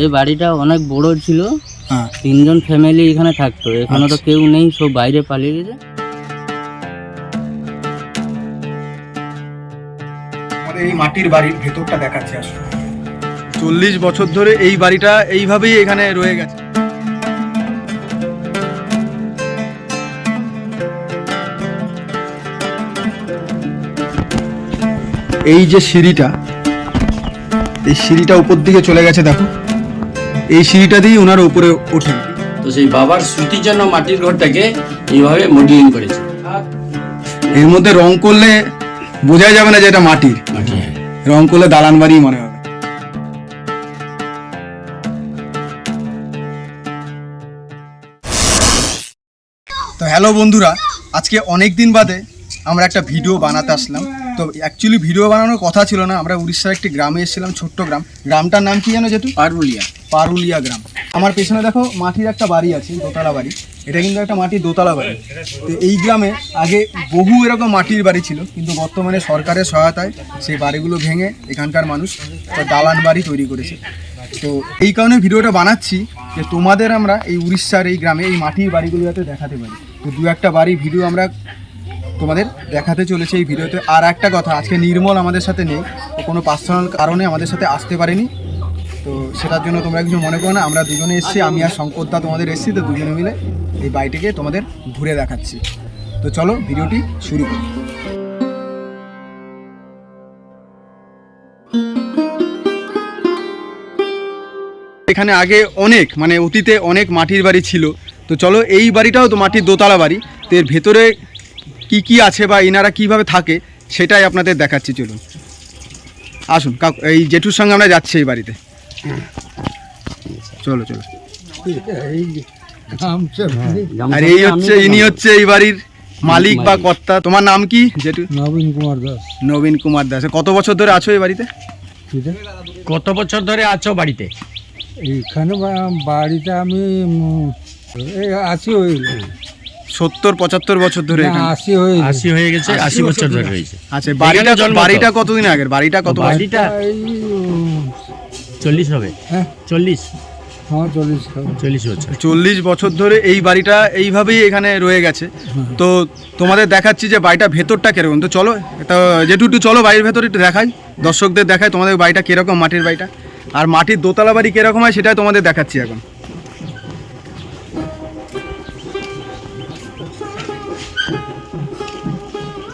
এই বাড়িটা অনেক বড় ছিল। হ্যাঁ। তিনজন ফ্যামিলি এখানে থাকতো। এখানে তো আচ্ছা। কেউ নেই সব বাইরে পালিয়ে গেছে। এই মাটির বাড়ির ভেতরটা দেখাচ্ছে আসলে চল্লিশ বছর ধরে এই বাড়িটা এইভাবেই এখানে রয়ে গেছে। এই যে সিঁড়িটা এই সিঁড়িটা উপর দিকে চলে গেছে দেখো। এই সিঁড়িটা দিয়েই ওনারা উপরে ওঠেন। তো সেই বাবার স্মৃতির জন্য মাটির ঘরটাকে এইভাবে মডিউলিং করেছে। এর মধ্যে রং করলে বোঝাই যাবে না যে এটা মাটির। মাটি হ্যাঁ। রং করলে দালান বাড়ি মনে হবে। তো হ্যালো বন্ধুরা আজকে অনেক দিন বাদে আমরা একটা ভিডিও বানাতে আসলাম। তো অ্যাকচুয়ালি ভিডিও বানানোর কথা ছিল না আমরা উড়িষ্যার একটি গ্রামে এসেছিলাম ছোট্ট গ্রাম। গ্রামটার নাম কি জানো যেটু পারুলিয়া। পারুলিয়া গ্রাম। আমার পেছনে দেখো মাটির একটা বাড়ি আছে দোতলা বাড়ি। এটা কিন্তু একটা মাটির দোতলা বাড়ি। তো এই গ্রামে আগে বহু এরকম মাটির বাড়ি ছিল কিন্তু বর্তমানে সরকারের সহায়তায় সেই বাড়িগুলো ভেঙে এখানকার মানুষ একটা দালান বাড়ি তৈরি করেছে। তো এই কারণে ভিডিওটা বানাচ্ছি যে তোমাদের আমরা এই উড়িষ্যার এই গ্রামে এই মাটির বাড়িগুলো যাতে দেখাতে পারি। তো দু একটা বাড়ি ভিডিও আমরা তোমাদের দেখাতে চলেছে এই ভিডিওতে। আর একটা কথা, আজকে নির্মল আমাদের সাথে নেই। কোনো পার্সোনাল কারণে আমাদের সাথে আসতে পারেনি। তো সেটার জন্য তোমরা কিছু মনে করো না, আমরা দুজনে এসেছি, আমি আর শঙ্করদা তোমাদের এসেছি, তো দুজনে মিলে এই বাড়িটিকে তোমাদের ঘুরে দেখাচ্ছি। তো চলো, ভিডিওটি শুরু করি। এখানে আগে অনেক মানে অতীতে অনেক মাটির বাড়ি ছিল। তো চলো, এই বাড়িটাও তো মাটির দোতলা বাড়ি। তো এর ভেতরে কি কি আছে বা এনারা কীভাবে থাকে সেটাই আপনাদের দেখাচ্ছি চলুন। আসুন কাকু এই জেঠুর সঙ্গে আমরা যাচ্ছি এই বাড়িতে। চলো চলো। আর এই হচ্ছে ইনি হচ্ছে এই বাড়ির মালিক বা কর্তা। তোমার নাম কি জেঠু? নবীন কুমার দাস। নবীন কুমার দাস। কত বছর ধরে আছো এই বাড়িতে? কত বছর ধরে আছো বাড়িতে? এইখানে বাড়িতে আমি এই আশি হইল সত্তর পঁচাত্তর বছর ধরে এখানে। আশি হইল আশি হয়ে গেছে আশি বছর ধরে হয়েছে আচ্ছা বাড়িটা? বাড়িটা কতদিন আগের বাড়িটা কত? বাড়িটা চল্লিশ হবে। হ্যাঁ। চল্লিশ। হ্যাঁ চল্লিশ বছর। ধরে এই বাড়িটা এইভাবেই এখানে রয়ে গেছে। তো তোমাদের দেখাচ্ছি যে বাড়িটা ভেতরটা কীরকম। তো চলো তো যেটু একটু চলো বাড়ির ভেতর একটু দেখাই। দর্শকদের দেখাই তোমাদের বাড়িটা কীরকম মাটির বাড়িটা। আর মাটির দোতলা বাড়ি কীরকম হয় সেটাই তোমাদের দেখাচ্ছি এখন।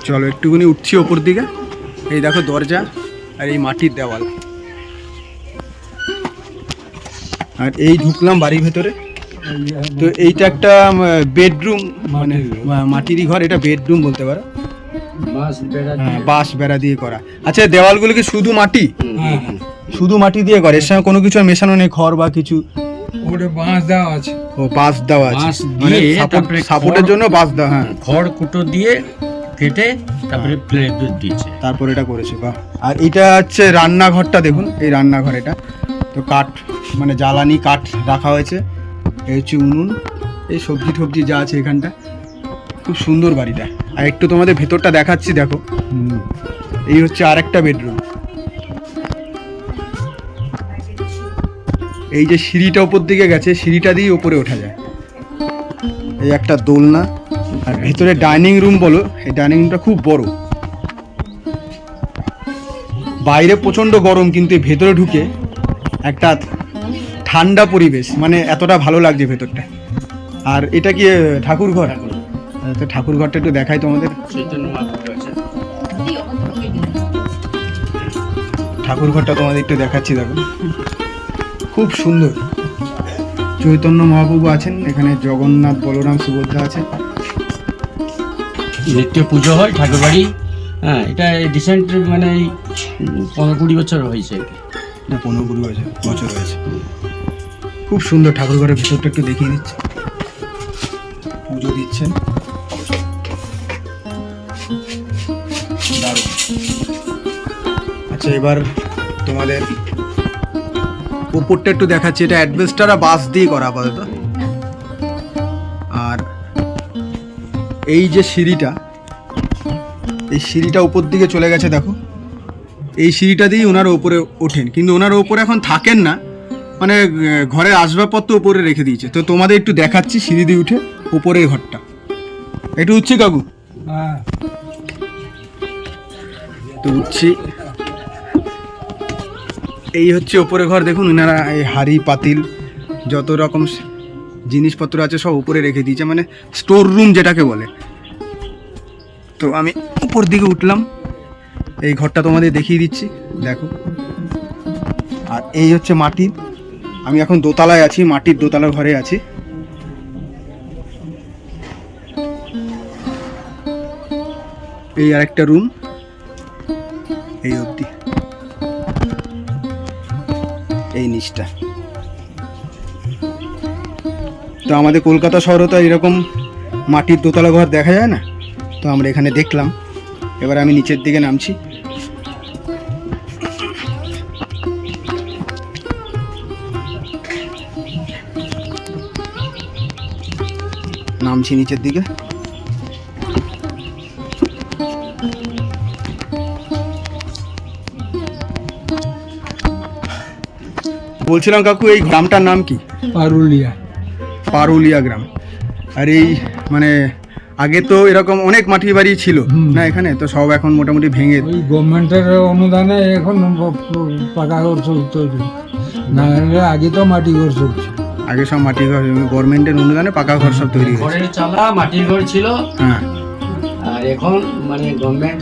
চলো একটুখানি উঠছি ওপর দিকে। এই দেখো দরজা আর এই মাটির দেওয়াল। আর এই ঢুকলাম বাড়ির ভেতরে। তো এইটা একটা বেডরুম মানে মাটিরই ঘর এটা বেডরুম বলতে পারো। হ্যাঁ, বাঁশ বেড়া দিয়ে করা। আচ্ছা দেওয়ালগুলো কি শুধু মাটি? হ্যাঁ শুধু মাটি দিয়ে করে এর সঙ্গে কোনো কিছু আর মেশানো নেই খড় বা কিছু? ওটা বাঁশ দেওয়া আছে। ও বাঁশ দেওয়া আছে। বাঁশ মানে দিয়ে সাপোর্টের জন্য বাঁশ দেওয়া হ্যাঁ। খড় কুটো দিয়ে কেটে তারপরে প্লেট দিয়েছে। তারপর এটা করেছে বাহ। আর এটা হচ্ছে রান্নাঘরটা দেখুন এই রান্নাঘর এটা। তো কাঠ মানে জ্বালানি কাঠ রাখা হয়েছে। এই হচ্ছে উনুন এই সবজি টবজি যা আছে এখানটা। খুব সুন্দর বাড়িটা। আর একটু তোমাদের ভেতরটা দেখাচ্ছি দেখো। এই হচ্ছে আর একটা বেডরুম। এই যে সিঁড়িটা উপর দিকে গেছে সিঁড়িটা দিয়ে উপরে ওঠা যায়। এই একটা দোলনা। আর ভেতরে ডাইনিং রুম বলো এই ডাইনিং রুমটা খুব বড়। বাইরে প্রচণ্ড গরম কিন্তু ভেতরে ঢুকে একটা ঠান্ডা পরিবেশ মানে এতটা ভালো লাগছে ভেতরটা। আর এটা কি ঠাকুর ঘর? তো ঠাকুর ঘরটা একটু দেখাই তোমাদের। ঠাকুর ঘরটা তোমাদের একটু দেখাচ্ছি দেখো। খুব সুন্দর। চৈতন্য মহাপ্রভু আছেন এখানে জগন্নাথ বলরাম সুভদ্রা আছে নিত্য পুজো হয় ঠাকুর বাড়ি হ্যাঁ এটা রিসেন্ট মানে এই পনেরো কুড়ি বছর হয়েছে। না পনেরো কুড়ি বছর বছর হয়েছে। খুব সুন্দর ঠাকুর ঘরের ভিতরটা একটু দেখিয়ে দিচ্ছে। পুজো দিচ্ছেন। দারুণ। আচ্ছা এবার তোমাদের উপরটা একটু দেখাচ্ছি। এটা অ্যাডভেস্টার আর বাস দিয়ে করা আপাতত। এই যে সিঁড়িটা এই সিঁড়িটা উপর দিকে চলে গেছে দেখো। এই সিঁড়িটা দিয়েই ওনারা ওপরে ওঠেন। কিন্তু ওনারা ওপরে এখন থাকেন না। মানে ঘরের আসবাবপত্র উপরে রেখে দিয়েছে। তো তোমাদের একটু দেখাচ্ছি সিঁড়ি দিয়ে উঠে উপরের ঘরটা। একটু উঠছি কাকু? হ্যাঁ। তো উঠছি। এই হচ্ছে ওপরে ঘর। দেখুন ওনারা এই হাড়ি পাতিল যত রকম জিনিসপত্র আছে সব উপরে রেখে দিয়েছে মানে স্টোর রুম যেটাকে বলে। তো আমি উপর দিকে উঠলাম, এই ঘরটা তোমাদের দেখিয়ে দিচ্ছি, দেখো। আর এই হচ্ছে মাটির আমি এখন দোতলায় আছি, মাটির দোতলা ঘরে আছি। এই আরেকটা রুম এই অবধি। এই নিচটা। তো আমাদের কলকাতা শহরে তো এরকম মাটির দোতলা ঘর দেখা যায় না? তো আমরা এখানে দেখলাম। এবার আমি নিচের দিকে নামছি। নামছি নিচের দিকে। বলছিলাম কাকু, এই গ্রামটার নাম কি? পারুলিয়া। পারুলিয়া গ্রাম। আর এই মানে আগে তো এরকম অনেক মাটির বাড়ি ছিল না এখানে? তো সব এখন মোটামুটি ভেঙে ওই গভর্নমেন্টের অনুদানে এখন পাকা ঘর সব তৈরি না আগে তো মাটি ঘর চলছে আগে সব মাটি ঘর গভর্নমেন্টের অনুদানে পাকা ঘর সব তৈরি হয়েছে। ঘরের চালা মাটির ঘর ছিল। হ্যাঁ। আর এখন মানে গভর্নমেন্ট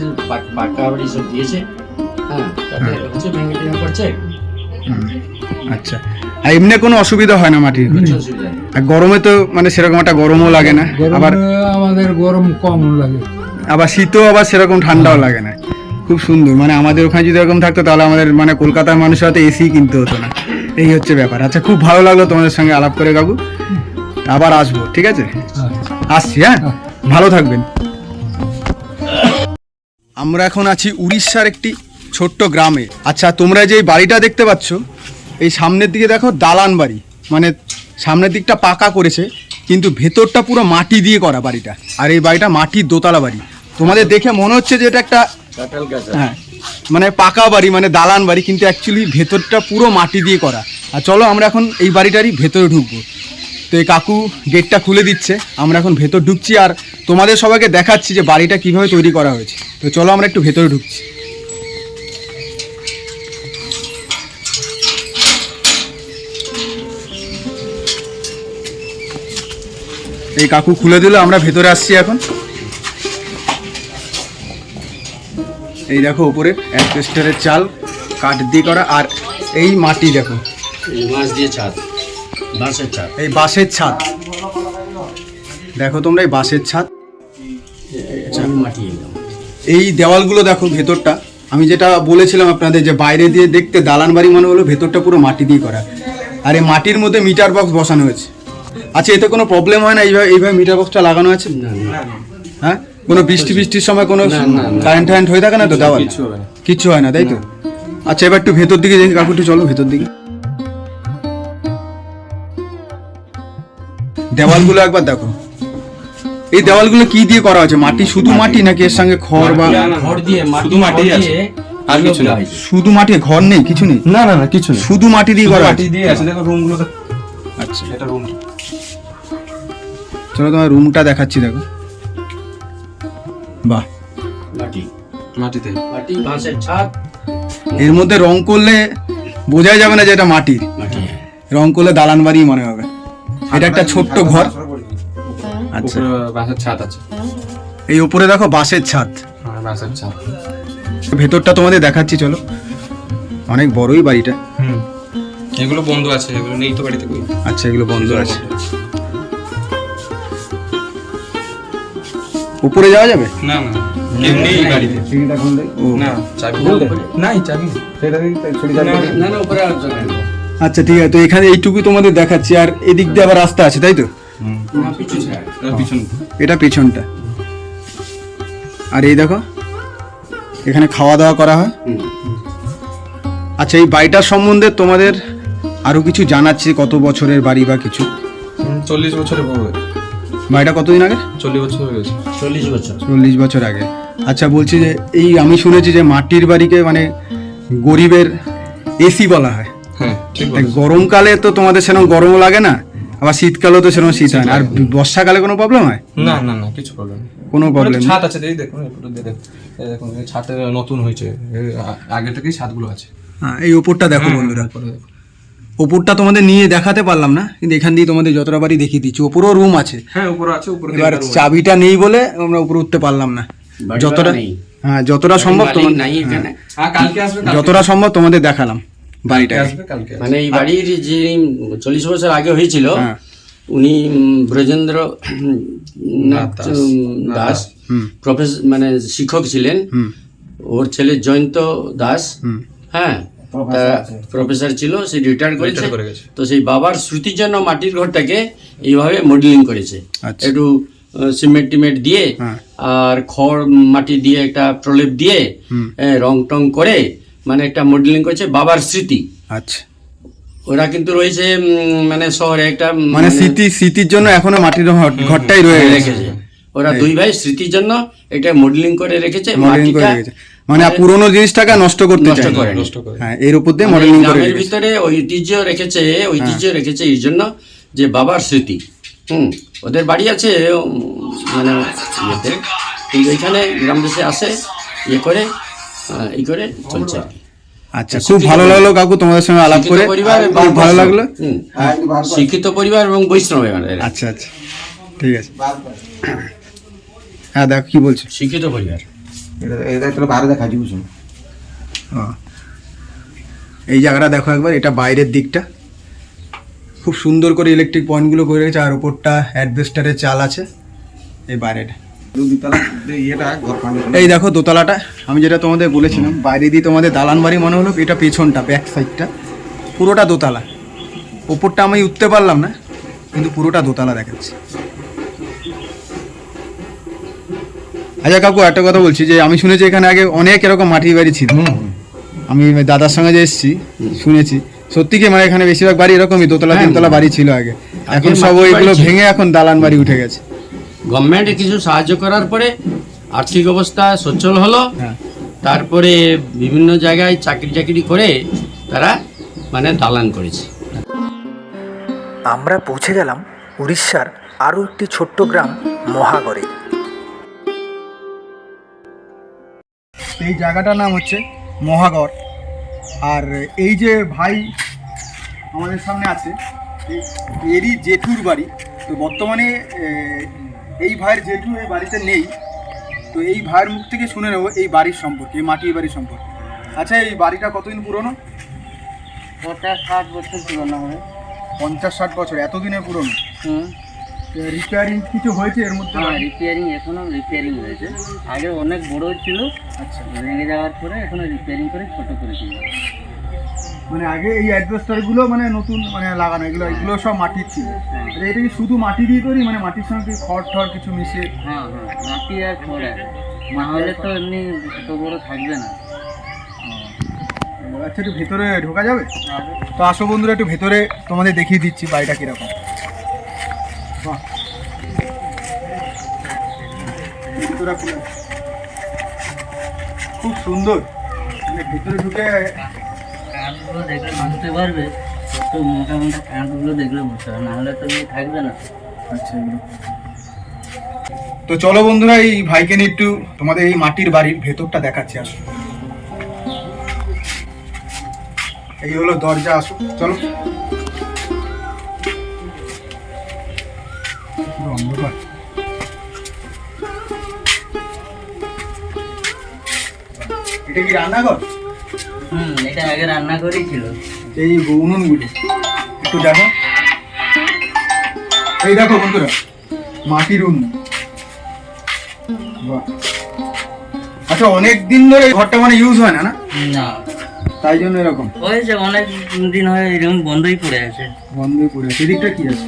পাকা বাড়ি সব দিয়েছে। হ্যাঁ তাতে হচ্ছে ভেঙে করছে আচ্ছা। আর এমনি কোনো অসুবিধা হয় না মাটির ঘরে। আর গরমে তো মানে সেরকম একটা গরমও লাগে না। আবার আমাদের গরম কম লাগে। আবার শীতও আবার সেরকম ঠান্ডাও লাগে না। খুব সুন্দর। মানে আমাদের ওখানে যদি এরকম থাকতো তাহলে আমাদের মানে কলকাতার মানুষের হয়তো এসি কিনতে হতো না। এই হচ্ছে ব্যাপার। আচ্ছা খুব ভালো লাগল তোমাদের সঙ্গে আলাপ করে কাকু। আবার আসব ঠিক আছে? আচ্ছা। আসছি হ্যাঁ? ভালো থাকবেন। আমরা এখন আছি উড়িষ্যার একটি ছোট্ট গ্রামে। আচ্ছা তোমরা যে এই বাড়িটা দেখতে পাচ্ছ এই সামনের দিকে দেখো দালান বাড়ি। মানে সামনের দিকটা পাকা করেছে কিন্তু ভেতরটা পুরো মাটি দিয়ে করা বাড়িটা। আর এই বাড়িটা মাটির দোতলা বাড়ি। তোমাদের দেখে মনে হচ্ছে যে এটা একটা হ্যাঁ মানে পাকা বাড়ি মানে দালান বাড়ি কিন্তু অ্যাকচুয়ালি ভেতরটা পুরো মাটি দিয়ে করা। আর চলো আমরা এখন এই বাড়িটারই ভেতরে ঢুকবো। তো এই কাকু গেটটা খুলে দিচ্ছে আমরা এখন ভেতর ঢুকছি আর তোমাদের সবাইকে দেখাচ্ছি যে বাড়িটা কীভাবে তৈরি করা হয়েছে। তো চলো আমরা একটু ভেতরে ঢুকছি। এই কাকু খুলে দিল আমরা ভেতরে আসছি এখন। এই দেখো উপরে অ্যাসবেস্টারের চাল কাঠ দিয়ে করা আর এই মাটি দেখো। দিয়ে ছাদ বাঁশের ছাদ। এই বাঁশের ছাদ। দেখো তোমরা এই বাঁশের ছাদ। মাটি এই দেওয়ালগুলো দেখো ভেতরটা। আমি যেটা বলেছিলাম আপনাদের যে বাইরে দিয়ে দেখতে দালান বাড়ি মনে হলো ভেতরটা পুরো মাটি দিয়ে করা। আর এই মাটির মধ্যে মিটার বক্স বসানো হয়েছে। আচ্ছা এতে কোনো প্রবলেম হয় না? এইভাবে এইভাবে মিটার বক্সটা লাগানো আছে? না না। হ্যাঁ? কোনো বৃষ্টি বৃষ্টির সময় কোনো। কারেন্ট টারেন্ট হয়ে থাকে না তো দেওয়াল? কিচ্ছু হয় না। তাই তো? আচ্ছা এবার একটু ভেতর দিকে দেখি কাকু একটু চলো ভেতর দিকে। দেওয়ালগুলো একবার দেখো। এই দেওয়ালগুলো কি দিয়ে করা হয়েছে? মাটি শুধু মাটি। নাকি এর সঙ্গে খড় বা ঘর দিয়ে মাটি শুধু মাটি ঘর আছে। আর কিছু না। শুধু মাটি ঘর নেই কিছু নেই? না না না কিছু নেই। শুধু মাটি দিয়ে করা মাটি আছে দিয়ে আছে দেখো রুমগুলো আচ্ছা। এটা রুম চলো তোমার রুমটা দেখাচ্ছি দেখো। বাহ। মাটি। মাটিতে। মাটি। বাঁশের ছাদ। এর মধ্যে রং করলে বোঝাই যাবে না যে এটা মাটির মাটি। রং করলে দালান বাড়ি মনে হবে। এটা একটা ছোট্ট ঘর। আচ্ছা। বাঁশের ছাদ আছে। এই উপরে দেখো বাঁশের ছাদ। হ্যাঁ বাঁশের ছাদ। ভেতরটা তোমাদের দেখাচ্ছি চলো। অনেক বড়ই বাড়িটা। হুম। এগুলো বন্ধ আছে এগুলো নেই তো বাড়িতে কই? আচ্ছা এগুলো বন্ধ আছে। উপরে যাওয়া যাবে? না না কেউ নেই বাড়িতে ও না চাবি বলতে? নাই চাবি। না না উপরে আর জায়গা আচ্ছা ঠিক আছে তো এখানে এইটুকু তোমাদের দেখাচ্ছি আর এদিক দিয়ে আবার রাস্তা আছে তাই তো? এটা পেছনটা। আর এই দেখো এখানে খাওয়া দাওয়া করা হয়। আচ্ছা এই বাড়িটার সম্বন্ধে তোমাদের আরও কিছু জানাচ্ছি কত বছরের বাড়ি বা কিছু? চল্লিশ বছরে বাড়িটা কতদিন আগে? চল্লিশ বছর হয়ে গেছে। চল্লিশ বছর। চল্লিশ বছর আগে। আচ্ছা বলছি যে এই আমি শুনেছি যে মাটির বাড়িকে মানে গরিবের এসি বলা হয়। হ্যাঁ গরমকালে তো তোমাদের সেরকম গরমও লাগে না আবার শীতকালেও তো সেরকম শীত হয় না। আর বর্ষাকালে কোনো প্রবলেম হয়? না না না কিছু প্রবলেম কোনো প্রবলেম ছাদ আছে এই দেখুন দিয়ে দেখুন এই দেখুন এই ছাদটা নতুন হয়েছে। আগে থেকেই ছাদগুলো আছে। হ্যাঁ এই ওপরটা দেখো বন্ধুরা। উপরে দেখুন। ওপরটা তোমাদের নিয়ে দেখাতে পারলাম না কিন্তু এখান দিয়ে তোমাদের যতটা বাড়ি দেখিয়ে দিচ্ছি। ওপরেও রুম আছে। হ্যাঁ উপরে আছে উপরে এবার। চাবিটা নেই বলে আমরা উপরে উঠতে পারলাম না। যতটা নেই। হ্যাঁ যতটা সম্ভব মালিক তোমাদের নাই এখানে। হ্যাঁ কালকে আসবে যতটা সম্ভব তোমাদের দেখালাম বাড়িটা আসবে কালকে মানে এই বাড়ির যে চল্লিশ বছর আগে হয়েছিল হ্যাঁ। উনি ব্রজেন্দ্র নাথ দাস। প্রফেসর মানে শিক্ষক ছিলেন। ওর ছেলে জয়ন্ত দাস। হ্যাঁ। প্রফেসর ছিল সে রিটায়ার করেছে। করে তো সেই বাবার স্মৃতির জন্য মাটির ঘরটাকে এইভাবে মডেলিং করেছে। আচ্ছা। একটু সিমেন্ট টিমেন্ট দিয়ে হ্যাঁ। আর খড় মাটি দিয়ে একটা প্রলেপ দিয়ে রং টং করে মানে একটা মডেলিং করেছে বাবার স্মৃতি। আচ্ছা। ওরা কিন্তু রয়েছে মানে শহরে একটা মানে স্মৃতি স্মৃতির জন্য এখনও মাটির ঘরটাই রয়ে গেছে। রেখেছে। ওরা দুই ভাই স্মৃতির জন্য এটা মডেলিং করে রেখেছে মডেলিং করে রেখেছে। মানে পুরোনো জিনিসটাকে নষ্ট করতে নষ্ট। করেনি। নষ্ট করে হ্যাঁ এর উপর দিয়ে মানে মডেলিং করে গ্রামের রেখেছে। ভিতরে ঐতিহ্য রেখেছে ঐতিহ্য রেখেছে এই জন্য যে বাবার স্মৃতি। হুম ওদের বাড়ি আছে মানে ইয়েতে। কিন্তু এখানে গ্রাম দেশে আসে ইয়ে করে ই করে চলছে আচ্ছা খুব ভালো লাগল কাকু তোমাদের সঙ্গে আলাপ করে। পরিবার খুব ভালো লাগল। শিক্ষিত পরিবার এবং বৈষ্ণব এরা। আচ্ছা আচ্ছা। ঠিক আছে। হ্যাঁ দেখো কি বলছো? শিক্ষিত পরিবার। ও। এই জায়গাটা দেখো একবার এটা বাইরের দিকটা। খুব সুন্দর করে ইলেকট্রিক পয়েন্টগুলো করে রেখেছে আর ওপরটা অ্যাডভেস্টারের চাল আছে এই বাইরেটা। এই দেখো দোতলাটা আমি যেটা তোমাদের বলেছিলাম বাইরে দিয়ে তোমাদের দালান বাড়ি মনে হলো এটা পেছনটা ব্যাক সাইডটা পুরোটা দোতলা। ওপরটা আমি উঠতে পারলাম না কিন্তু পুরোটা দোতলা দেখাচ্ছে। আচ্ছা কাকু একটা কথা বলছি যে আমি শুনেছি এখানে আগে অনেক এরকম মাটির বাড়ি ছিল। আমি দাদার সঙ্গে যে এসেছি শুনেছি। সত্যি কি মানে এখানে বেশিরভাগ বাড়ি এরকমই দোতলা তিনতলা বাড়ি ছিল আগে। এখন সব ওইগুলো ভেঙে এখন দালান বাড়ি উঠে গেছে। গভর্নমেন্ট কিছু সাহায্য করার পরে আর্থিক অবস্থা সচ্ছল হলো। হ্যাঁ। তারপরে বিভিন্ন জায়গায় চাকরি চাকরি করে তারা মানে দালান করেছে। আমরা পৌঁছে গেলাম উড়িষ্যার আরও একটি ছোট্ট গ্রাম মহাগড়ে এই জায়গাটার নাম হচ্ছে মহাগড়। আর এই যে ভাই আমাদের সামনে আছে এরই জেঠুর বাড়ি। তো বর্তমানে এই ভাইয়ের জেঠু এই বাড়িতে নেই। তো এই ভাইয়ের মুখ থেকে শুনে নেব এই বাড়ির সম্পর্কে এই মাটির বাড়ির সম্পর্কে। আচ্ছা এই বাড়িটা কতদিন পুরনো? পঞ্চাশ ষাট বছর পুরনো হবে। পঞ্চাশ ষাট বছর এতদিনের পুরনো? হুম। রিপেয়ারিং কিছু হয়েছে এর মধ্যে? হ্যাঁ রিপেয়ারিং এখনও রিপেয়ারিং হয়েছে। আগে অনেক বড় ছিল। আচ্ছা। ভেঙে যাওয়ার পরে এখনও রিপেয়ারিং করে ছোট করেছিল মানে আগে এই অ্যাডভেস্টারগুলো মানে নতুন মানে লাগানো এগুলো এগুলো সব মাটির ছিল। হ্যাঁ। আচ্ছা, এটা কি শুধু মাটি দিয়ে তৈরি? মানে মাটির সঙ্গে খড় ঠড় কিছু মিশে? হ্যাঁ হ্যাঁ। মাটি আর খড় না হলে তো এমনি এত বড় থাকবে না। আচ্ছা একটু ভেতরে ঢোকা যাবে। তো আসো বন্ধুরা একটু ভেতরে তোমাদের দেখিয়ে দিচ্ছি বাড়িটা কীরকম। ভিতরটা খুলে। খুব সুন্দর। মানে ভেতরে ঢুকে কাঁচগুলো দেখলে বুঝতে পারবে তো মোটা মোটা কাঁচগুলো দেখলে বুঝতে পারবে না হলে তো থাকবে না। আচ্ছা তো চলো বন্ধুরা এই ভাইকে নিয়ে একটু তোমাদের এই মাটির বাড়ির ভেতরটা দেখাচ্ছি আসো। এই হলো দরজা আসো চলো। অন্ধকার। এটা কি রান্নাঘর? হুম এটা আগে রান্না করেই ছিল। এই উনুনগুলো একটু দেখো। এই দেখো বন্ধুরা মাটির উনুন। বাহ। আচ্ছা অনেক দিন ধরে এই ঘরটা মানে ইউজ হয় না না? না। তাই জন্য এরকম। হয়েছে অনেক দিন হয়ে এরকম বন্ধই পড়ে আছে। বন্ধই পড়ে আছে। এদিকটা কি আছে?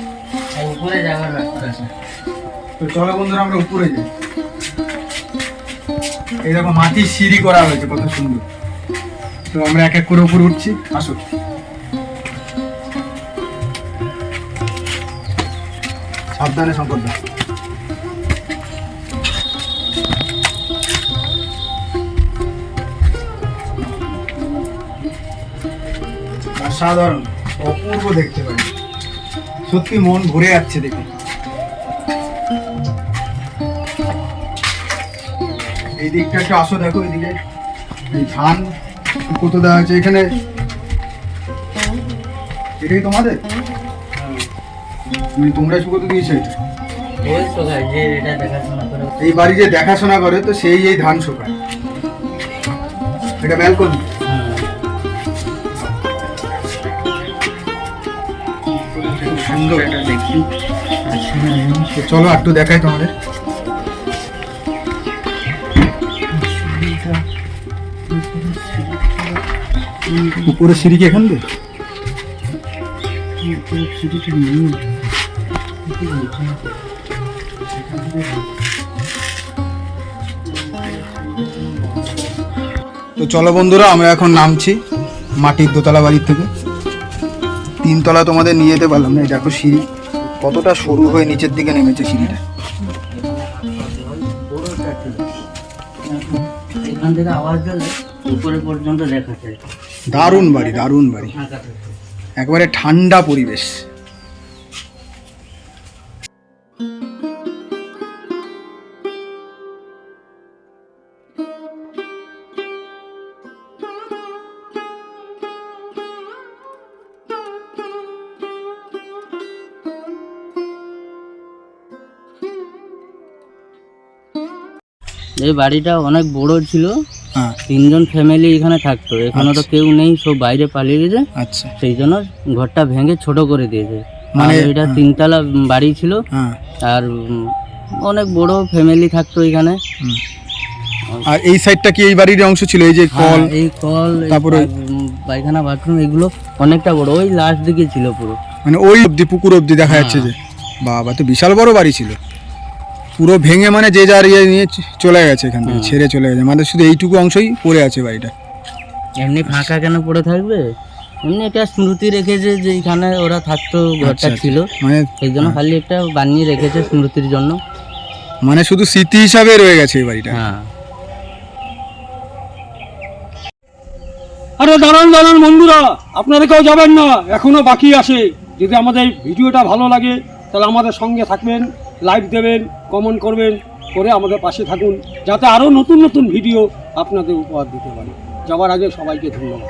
উপরে যাওয়ার রাস্তা আছে। তো চলো বন্ধুরা আমরা উপরে যাই। এই দেখো মাটির সিঁড়ি করা হয়েছে, কত সুন্দর। তো আমরা এক এক করে উপরে উঠছি, আসো। সাবধানে সম্পদ। অসাধারণ, অপূর্ব দেখতে পারি সত্যি মন ভরে যাচ্ছে দেখে। এই দিকটা একটু আসো দেখো এইদিকে এই ধান কত দেওয়া হয়েছে এখানে? এটাই তোমাদের? মানে তোমরা শুকোতে দিয়েছ এটা? এই বাড়ি যে দেখাশোনা করে তো সেই এই ধান শুকায়। এটা ব্যালকনি সুন্দর। এটা দেখি চলো একটু দেখাই তোমাদের। উপরে সিঁড়ি কি এখান দিয়ে? তো চলো বন্ধুরা, আমরা এখন নামছি মাটির দোতলা বাড়ির থেকে। তিনতলা তোমাদের নিয়ে যেতে পারলাম না দেখো সিঁড়ি। কতটা সরু হয়ে নিচের দিকে নেমেছে সিঁড়িটা। এখান থেকে আওয়াজ গেলে উপরে পর্যন্ত দেখা যায়। দারুণ বাড়ি দারুণ বাড়ি। একবারে ঠান্ডা পরিবেশ। এই বাড়িটা অনেক বড় ছিল। হ্যাঁ। তিনজন ফ্যামিলি এখানে থাকতো। এখানে তো কেউ নেই সব বাইরে পালিয়ে গেছে। আচ্ছা। সেই জন্য ঘরটা ভেঙে ছোট করে দিয়েছে। মানে- এটা তিনতলা বাড়ি ছিল। হ্যাঁ। আর অনেক বড় ফ্যামিলি থাকতো এখানে। আর এই সাইডটা কি এই বাড়ির অংশ ছিল? এই যে কল হ্যাঁ, এই কল তারপরে- পায়খানা বাথরুম এগুলো অনেকটা বড়। ওই লাস্ট দিকে ছিল পুরো। মানে ওই অবধি পুকুর অবধি দেখা যাচ্ছে যে। বাবা তো বিশাল বড় বাড়ি ছিল। পুরো ভেঙে মানে যে যার ইয়ে নিয়ে চলে গেছে এখান থেকে ছেড়ে চলে গেছে। মানে শুধু এইটুকু অংশই পড়ে আছে বাড়িটা। এমনি ফাঁকা কেন পড়ে থাকবে? এমনি একটা স্মৃতি রেখেছে যে এখানে ওরা থাকতো ঘরটা আচ্ছা, ছিল। মানে সেই জন্য খালি একটা বানিয়ে রেখেছে স্মৃতির জন্য। মানে শুধু স্মৃতি হিসাবে রয়ে গেছে এই বাড়িটা। হ্যাঁ। আরে দাঁড়ান দাঁড়ান বন্ধুরা আপনারা কেউ যাবেন না এখনও বাকি আছে। যদি আমাদের ভিডিওটা ভালো লাগে তাহলে আমাদের সঙ্গে থাকবেন। লাইক দেবেন, কমেন্ট করবেন, করে আমাদের পাশে থাকুন, যাতে আরও নতুন নতুন ভিডিও আপনাদের উপহার দিতে পারি। যাওয়ার আগে সবাইকে ধন্যবাদ।